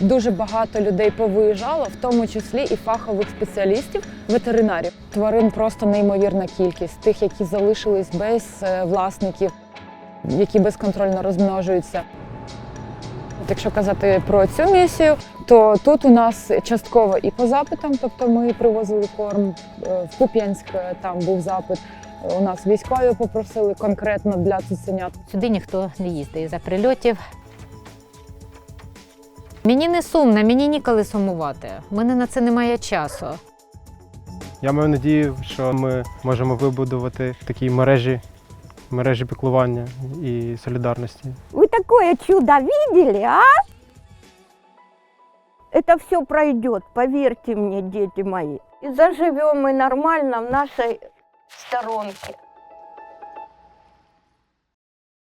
Дуже багато людей повиїжджало, в тому числі і фахових спеціалістів, ветеринарів. Тварин просто неймовірна кількість, тих, які залишились без е, власників, які безконтрольно розмножуються. Якщо казати про цю місію, то тут у нас частково і по запитам, тобто ми привозили корм е, в Куп'янськ, е, там був запит. У нас військові попросили конкретно для цуценят. Сюди ніхто не їздить за прильотів. Мені не сумно, мені ніколи сумувати. У мене на це немає часу. Я маю надію, що ми можемо вибудувати такі мережі, мережі піклування і солідарності. Вы такое чудо видели, а? Это все пройдет, поверьте мне, дети мои. И заживем мы нормально в нашей сторонке.